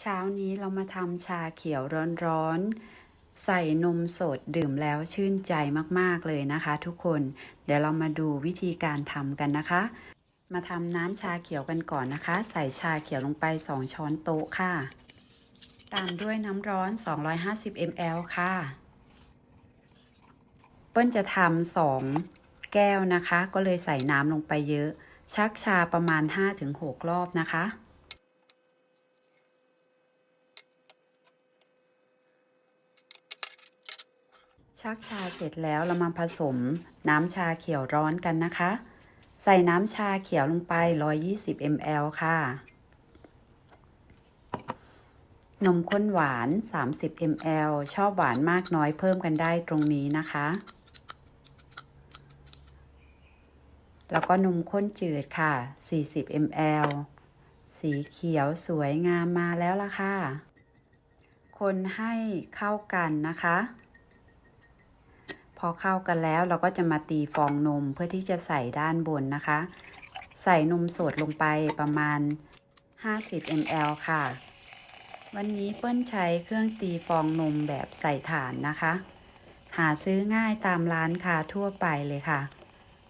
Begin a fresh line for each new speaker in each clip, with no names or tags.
เช้านี้เรามาทำชาเขียวร้อนๆ ใส่นมสดดื่มแล้วชื่นใจมากๆเลยนะคะทุกคน เดี๋ยวเรามาดูวิธีการทำกันนะคะ มาทำน้ำชาเขียวกันก่อนนะคะ ใส่ชาเขียวลงไป 2 ช้อนโต๊ะค่ะ ตามด้วยน้ำร้อน 250 ml ค่ะ เปิ้ลจะทำสองแก้วนะคะ ก็เลยใส่น้ำลงไปเยอะ ชักชาประมาณ 5-6 รอบนะคะ ชักชาเสร็จแล้วเรามาผสมน้ำชาเขียวร้อนกันนะคะ ใส่น้ำชาเขียวลงไป 120 ml ค่ะ นมข้นหวาน 30 ml ชอบหวานมากน้อยเพิ่มกันได้ตรงนี้นะคะ แล้วก็นมข้นจืดค่ะ 40 ml สีเขียวสวยงามมาแล้วล่ะค่ะ คนให้เข้ากันนะคะ พอเข้ากันแล้วเราก็จะมาตีฟองนมเพื่อที่จะใส่ด้านบนนะคะ ใส่นมสดลงไปประมาณ 50 ml ค่ะ วันนี้เปิ้ลใช้เครื่องตีฟองนมแบบใส่ถ่านนะคะ หาซื้อง่ายตามร้านค้าทั่วไปเลยค่ะ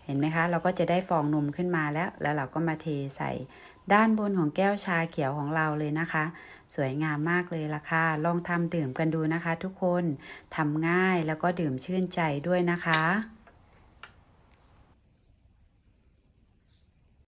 เห็นไหมคะ เราก็จะได้ฟองนมขึ้นมาแล้ว แล้วเราก็มาเทใส่ ด้านบนของแก้วชาเขียวของเราเลยนะคะ สวยงามมากเลยล่ะค่ะ ลองทำดื่มกันดูนะคะ ทุกคนทำง่ายแล้วก็ดื่มชื่นใจด้วยนะคะ